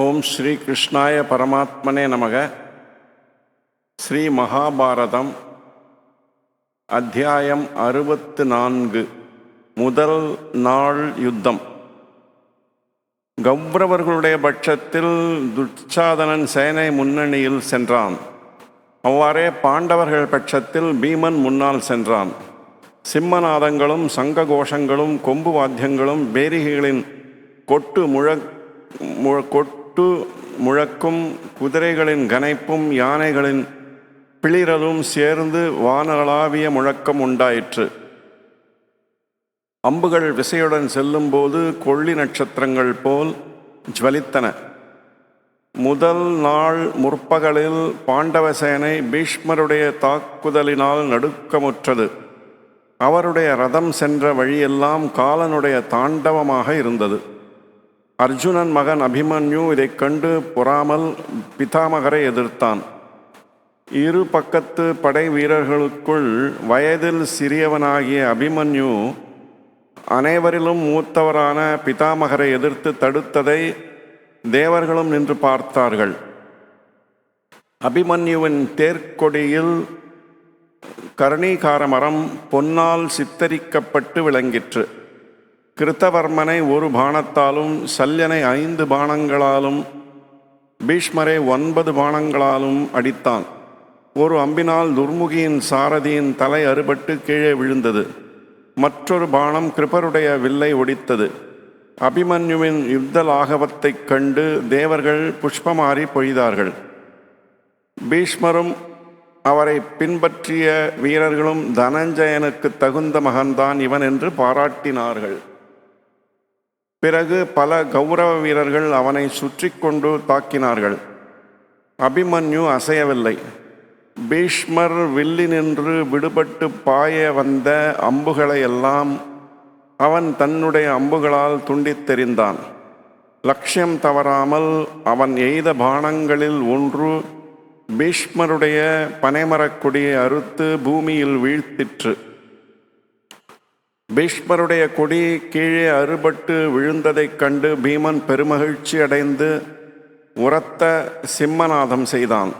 ஓம் ஸ்ரீ கிருஷ்ணாய பரமாத்மனே நமக. ஸ்ரீ மகாபாரதம் அத்தியாயம் அறுபத்து நான்கு முதல் நாள் யுத்தம். கௌரவர்களுடைய பட்சத்தில் துச்சாதனன் சேனை முன்னணியில் சென்றான். அவ்வாறே பாண்டவர்கள் பட்சத்தில் பீமன் முன்னால் சென்றான். சிம்மநாதங்களும் சங்க கோஷங்களும் கொம்பு வாத்தியங்களும் பேரிகைகளின் கொட்டு முழ கொட்டு கொட்டு முழக்கும் குதிரைகளின் கனைப்பும் யானைகளின் பிளிரலும் சேர்ந்து வானளாவிய முழக்கம் உண்டாயிற்று. அம்புகள் விசையுடன் செல்லும்போது கொள்ளி நட்சத்திரங்கள் போல் ஜுவலித்தன. முதல் நாள் முற்பகலில் பாண்டவ சேனை பீஷ்மருடைய தாக்குதலினால் நடுக்கமுற்றது. அவருடைய ரதம் சென்ற வழியெல்லாம் காலனுடைய தாண்டவமாக இருந்தது. அர்ஜுனன் மகன் அபிமன்யு இதைக் கண்டு பொறாமல் பிதாமகரை எதிர்த்தான். இரு பக்கத்து படை வீரர்களுக்குள் வயதில் சிறியவனாகிய அபிமன்யு அனைவரிலும் மூத்தவரான பிதாமகரை எதிர்த்து தடுத்ததை தேவர்களும் நின்று பார்த்தார்கள். அபிமன்யுவின் தேர்க்கொடியில் கர்ணீகார மரம் பொன்னால் சித்தரிக்கப்பட்டு விளங்கிற்று. கிருத்தவர்மனை ஒரு பாணத்தாலும் சல்யனை ஐந்து பாணங்களாலும் பீஷ்மரை ஒன்பது பாணங்களாலும் அடித்தான். ஒரு அம்பினால் துர்முகியின் சாரதியின் தலை அறுபட்டு கீழே விழுந்தது. மற்றொரு பாணம் கிருபருடைய வில்லை ஒடித்தது. அபிமன்யுவின் யுத்த லாகவத்தைக் கண்டு தேவர்கள் புஷ்பமாறி பொய்தார்கள். பீஷ்மரும் அவரை பின்பற்றிய வீரர்களும் தனஞ்சயனுக்கு தகுந்த மகன்தான் இவன் என்று பாராட்டினார்கள். பிறகு பல கௌரவ வீரர்கள் அவனை சுற்றி கொண்டு தாக்கினார்கள். அபிமன்யு அசையவில்லை. பீஷ்மர் வில்லி நின்று விடுபட்டு பாய வந்த அம்புகளை எல்லாம் அவன் தன்னுடைய அம்புகளால் துண்டித் தெரிந்தான். லட்சியம் தவறாமல் அவன் எய்த பானங்களில் ஒன்று பீஷ்மருடைய பனைமரக் கொடியை அறுத்து பூமியில் வீழ்த்திற்று. பீஷ்மருடைய கொடி கீழே அறுபட்டு விழுந்ததைக் கண்டு பீமன் பெருமகிழ்ச்சி அடைந்து உரத்த சிம்மநாதம் செய்தான்.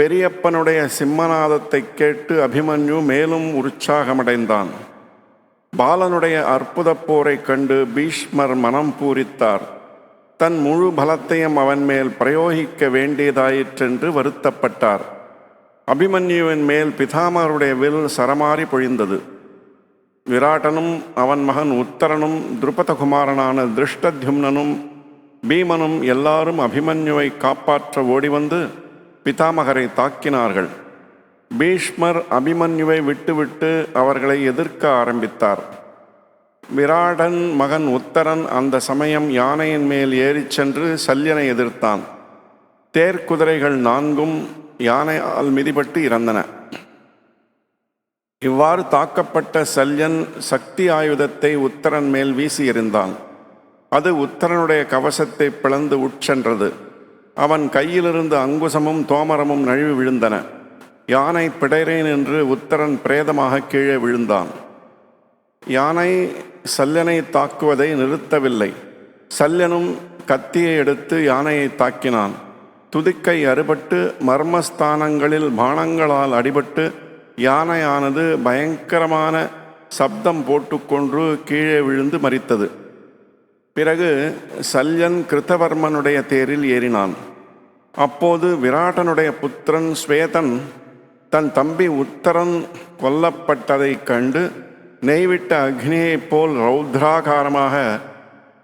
பெரியப்பனுடைய சிம்மநாதத்தைக் கேட்டு அபிமன்யு மேலும் உற்சாகமடைந்தான். பாலனுடைய அற்புதப் போரைக் கண்டு பீஷ்மர் மனம் பூரித்தார். தன் முழு பலத்தையும் அவன் மேல் பிரயோகிக்க வேண்டியதாயிற்றென்று வருத்தப்பட்டார். அபிமன்யுவின் மேல் பிதாமருடைய வில் சரமாரி பொழிந்தது. விராட்டனும் அவன் மகன் உத்தரனும் துருபதகுமாரனான திருஷ்டத்யும்னனும் பீமனும் எல்லாரும் அபிமன்யுவை காப்பாற்ற ஓடிவந்து பிதாமகரை தாக்கினார்கள். பீஷ்மர் அபிமன்யுவை விட்டுவிட்டு அவர்களை எதிர்க்க ஆரம்பித்தார். விராடன் மகன் உத்தரன் அந்த சமயம் யானையின் மேல் ஏறிச் சென்று சல்யனை எதிர்த்தான். தேர்க்குதிரைகள் நான்கும் யானையால் மிதிபட்டு இறந்தன. இவ்வாறு தாக்கப்பட்ட சல்யன் சக்தி ஆயுதத்தை உத்தரன் மேல் வீசியிருந்தான். அது உத்தரனுடைய கவசத்தை பிளந்து உட்சென்றது. அவன் கையிலிருந்து அங்குசமும் தோமரமும் நழுவி விழுந்தன. யானை பிடைரேன் என்று உத்தரன் பிரேதமாக கீழே விழுந்தான். யானை சல்யனை தாக்குவதை நிறுத்தவில்லை. சல்யனும் கத்தியை எடுத்து யானையை தாக்கினான். துதிக்கை அறுபட்டு மர்மஸ்தானங்களில் பானங்களால் அடிபட்டு யானையானது பயங்கரமான சப்தம் போட்டுக்கொன்று கீழே விழுந்து மறித்தது பிறகு சல்யன் கிருத்தவர்மனுடைய தேரில் ஏறினான். அப்போது விராட்டனுடைய புத்திரன் ஸ்வேதன் தன் தம்பி உத்தரன் கொல்லப்பட்டதைக் கண்டு நெய்விட்ட அக்னியைப் போல் ரௌத்ராகாரமாக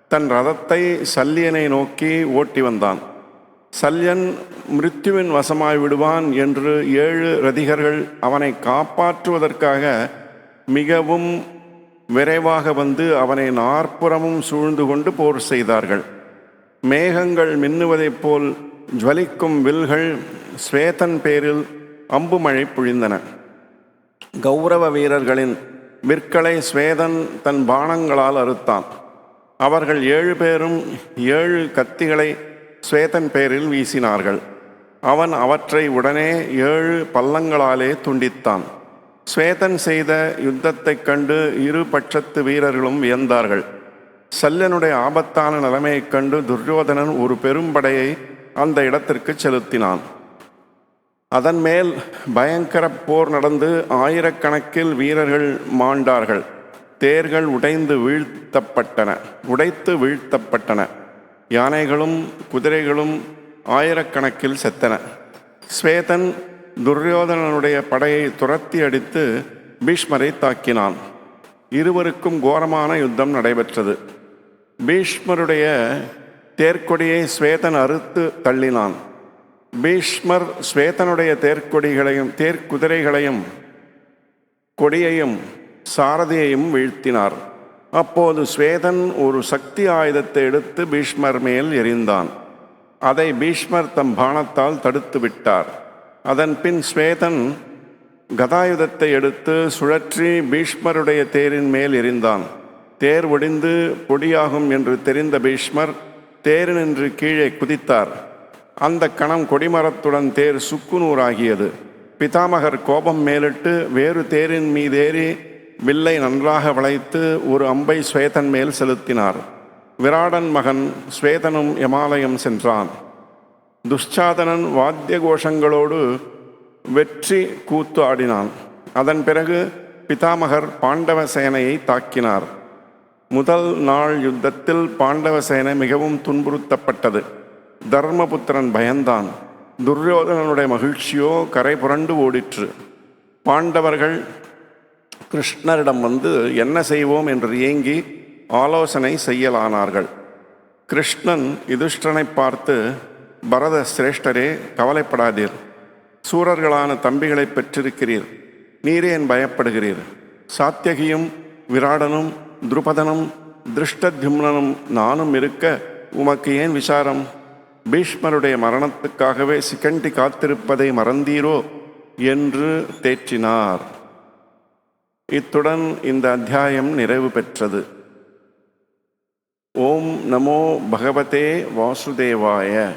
தன் ரதத்தை சல்யனை நோக்கி ஓட்டி வந்தான். சல்யன் மிருத்யுவின் வசமாய் விடுவான் என்று ஏழு ரதிகர்கள் அவனை காப்பாற்றுவதற்காக மிகவும் விரைவாக வந்து அவனை நாற்புறமும் சூழ்ந்து கொண்டு போர் செய்தார்கள். மேகங்கள் மின்னுவதைப் போல் ஜுவலிக்கும் வில்கள் ஸ்வேதன் பேரில் அம்புமழை பொழிந்தன. கௌரவ வீரர்களின் விற்களை ஸ்வேதன் தன் பானங்களால் அறுத்தான். அவர்கள் ஏழு பேரும் ஏழு கத்திகளை ஸ்வேதன் பேரில் வீசினார்கள். அவன் அவற்றை உடனே ஏழு பள்ளங்களாலே துண்டித்தான். ஸ்வேதன் செய்த யுத்தத்தைக் கண்டு இரு பட்சத்து வீரர்களும் வியந்தார்கள். சல்யனுடைய ஆபத்தான நிலைமையைக் கண்டு துரியோதனன் ஒரு பெரும்படையை அந்த இடத்திற்கு செலுத்தினான். அதன் மேல் பயங்கர போர் நடந்து ஆயிரக்கணக்கில் வீரர்கள் மாண்டார்கள். தேர்கள் உடைந்து வீழ்த்தப்பட்டன உடைத்து வீழ்த்தப்பட்டன. யானைகளும் குதிரைகளும் ஆயிரக்கணக்கில் செத்தன. ஸ்வேதன் துரியோதனனுடைய படையை துரத்தி அடித்து பீஷ்மரை தாக்கினான். இருவருக்கும் கோரமான யுத்தம் நடைபெற்றது. பீஷ்மருடைய தேர்க்கொடியை ஸ்வேதன் அறுத்து தள்ளினான். பீஷ்மர் ஸ்வேதனுடைய தேர்க்கொடிகளையும் தேர்க்குதிரைகளையும் கொடியையும் சாரதியையும் வீழ்த்தினார். அப்போது ஸ்வேதன் ஒரு சக்தி ஆயுதத்தை எடுத்து பீஷ்மர் மேல் எரிந்தான் அதை பீஷ்மர் தம் பானத்தால் தடுத்து விட்டார். அதன் பின் ஸ்வேதன் கதாயுதத்தை எடுத்து சுழற்றி பீஷ்மருடைய தேரின் மேல் எரிந்தான் தேர் ஒடிந்து பொடியாகும் என்று தெரிந்த பீஷ்மர் தேரினின்று கீழே குதித்தார். அந்த கணம் கொடிமரத்துடன் தேர் சுக்குநூறாகியது. பிதாமகர் கோபம் மேலிட்டு வேறு தேரின் மீதேறி வில்லை நன்றாக வளைத்து ஒரு அம்பை ஸ்வேதன் மேல் செலுத்தினார். விராடன் மகன் ஸ்வேதனும் யமாலயம் சென்றான். துஷ்சாதனன் வாத்திய கோஷங்களோடு வெற்றி கூத்து ஆடினான். அதன் பிறகு பிதாமகர் பாண்டவ சேனையை தாக்கினார். முதல் நாள் யுத்தத்தில் பாண்டவ சேனை மிகவும் துன்புறுத்தப்பட்டது. தர்மபுத்திரன் பயந்தான். துரியோதனனுடைய மகிழ்ச்சியோ கரை புரண்டு ஓடிற்று. பாண்டவர்கள் கிருஷ்ணரிடம் வந்து என்ன செய்வோம் என்று ஏங்கி ஆலோசனை செய்யலானார்கள். கிருஷ்ணன் யுதிஷ்டனை பார்த்து பரத சிரேஷ்டரே கவலைப்படாதீர். சூரர்களான தம்பிகளை பெற்றிருக்கிறீர். நீரேன் பயப்படுகிறீர். சாத்தியகியும் விராடனும் துருபதனும் திருஷ்டத்யும்னனும் நானும் இருக்க உமக்கு ஏன் விசாரம்? பீஷ்மருடைய மரணத்துக்காகவே சிக்கண்டி காத்திருப்பதை மறந்தீரோ? என்று தேற்றினார். இத்துடன் இந்த அத்தியாயம் நிறைவு பெற்றது. ஓம் நமோ பகவதே வாசுதேவாய.